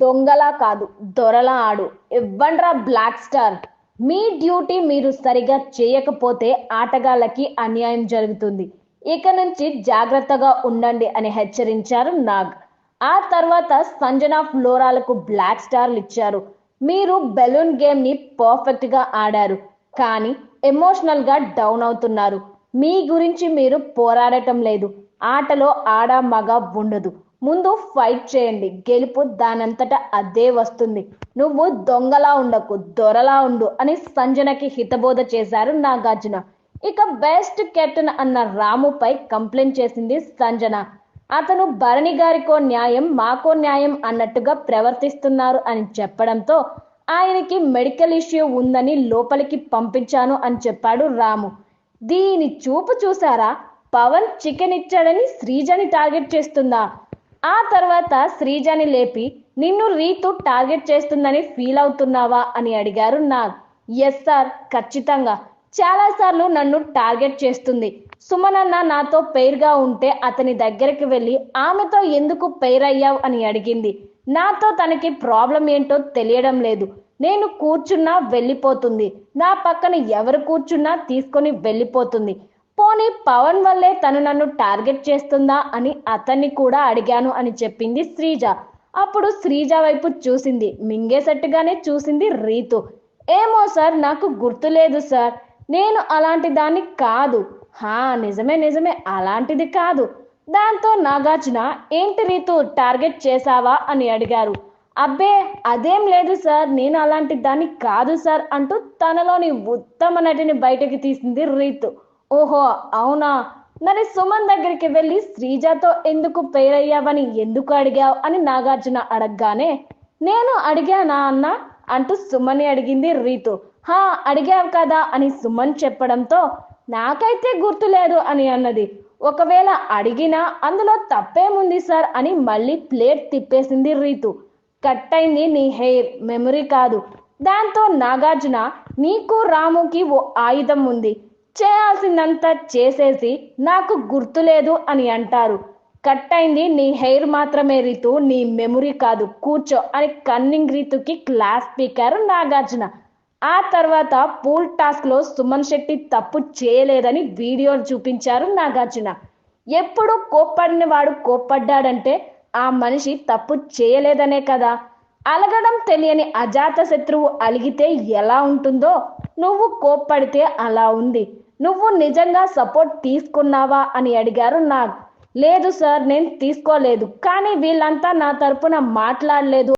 దొంగలా కాదు దొరలా ఆడు. ఇవ్వండ్రా బ్లాక్ స్టార్? మీ డ్యూటీ మీరు సరిగా చేయకపోతే ఆటగాళ్ళకి అన్యాయం జరుగుతుంది. ఇక నుంచి జాగ్రత్తగా ఉండండి అని హెచ్చరించారు నాగ్. ఆ తర్వాత సంజన ఫ్లోరాలకు బ్లాక్ స్టార్లు ఇచ్చారు. మీరు బెలూన్ గేమ్ని పర్ఫెక్ట్గా ఆడారు కానీ ఎమోషనల్గా డౌన్ అవుతున్నారు. మీ గురించి మీరు పోరాడటం లేదు. ఆటలో ఆడ మగ ఉండదు. ముందు ఫైట్ చేయండి. గెలుపు దానంతట అదే వస్తుంది. నువ్వు దొంగలా ఉండకు దొరలా ఉండు అని సంజనకి హితబోధ చేశారు నాగార్జున. ఇక బెస్ట్ కెప్టెన్ అన్న రాముపై కంప్లైంట్ చేసింది సంజన. అతను భరణి గారికో న్యాయం మాకో న్యాయం అన్నట్టుగా ప్రవర్తిస్తున్నారు అని చెప్పడంతో ఆయనకి మెడికల్ ఇష్యూ ఉందని లోపలికి పంపించాను అని చెప్పాడు రాము. దీని చూపు చూసారా పవన్ చికెన్ ఇచ్చాడని శ్రీజని టార్గెట్ చేస్తుందా? ఆ తర్వాత శ్రీజని లేపి నిన్ను రీతు టార్గెట్ చేస్తుందని ఫీల్ అవుతున్నావా? అని అడిగారు నాగ్. ఎస్ సార్ ఖచ్చితంగా. చాలాసార్లు నన్ను టార్గెట్ చేస్తుంది. సుమనన్న నాతో పెయిర్గా ఉంటే అతని దగ్గరికి వెళ్ళి ఆమెతో ఎందుకు పెయిర్ అయ్యావు? అని అడిగింది. నాతో తనకి ప్రాబ్లం ఏంటో తెలియడం లేదు. నేను కూర్చున్నా వెళ్ళిపోతుంది. నా పక్కన ఎవరు కూర్చున్నా తీసుకొని వెళ్ళిపోతుంది. పోనీ పవన్ వల్లే తను నన్ను టార్గెట్ చేస్తుందా అని అతన్ని కూడా అడిగాను అని చెప్పింది శ్రీజ. అప్పుడు శ్రీజ వైపు చూసింది. మింగేసట్టుగానే చూసింది రీతు. ఏమో సార్ నాకు గుర్తులేదు సార్. నేను అలాంటి దాన్ని కాదు. హా నిజమే నిజమే. అలాంటిది కాదు. దాంతో నాగార్జున ఏంటి రీతు టార్గెట్ చేశావా? అని అడిగారు. అబ్బే అదేం లేదు సార్. నేను అలాంటి దాన్ని కాదు సార్ అంటూ తనలోని ఉత్తమ నటిని బయటకి తీసింది రీతు. ఓహో అవునా? మరి సుమన్ దగ్గరికి వెళ్ళి శ్రీజతో ఎందుకు పేరయ్యావని ఎందుకు అడిగావు అని నాగార్జున అడగగానే నేను అడిగానా అన్న? అంటూ సుమన్ అడిగింది రీతు. హా అడిగావు కదా అని సుమన్ చెప్పడంతో నాకైతే గుర్తులేదు అని అన్నది. ఒకవేళ అడిగినా అందులో తప్పేముంది సార్ అని మళ్ళీ ప్లేట్ తిప్పేసింది రీతు. కట్ అయింది నీ హెయిర్ మెమరీ కాదు. దాంతో నాగార్జున నీకు రాముకి ఓ ఆయుధం ఉంది. చేయాల్సిందంతా చేసేసి నాకు గుర్తులేదు అని అంటారు. కట్ అయింది నీ హెయిర్ మాత్రమే రీతు నీ మెమరీ కాదు కూర్చో అని కన్నింగ్ రీతుకి క్లాస్ స్పీకర్ నాగార్జున. ఆ తర్వాత పూల్ టాస్క్లో సుమన్ శెట్టి తప్పు చేయలేదని వీడియోలు చూపించారు నాగార్జున. ఎప్పుడు కోప్పడిన వాడు కోప్పడ్డాడంటే ఆ మనిషి తప్పు చేయలేదనే కదా. అలగడం తెలియని అజాత శత్రువు అలిగితే ఎలా ఉంటుందో? నువ్వు కోప్పడితే అలా ఉంది. నువ్వు నిజంగా సపోర్ట్ తీసుకున్నావా? అని అడిగారు నాగ్. లేదు సార్ నేను తీసుకోలేదు. కానీ వీళ్ళంతా నా తరపున మాట్లాడలేదు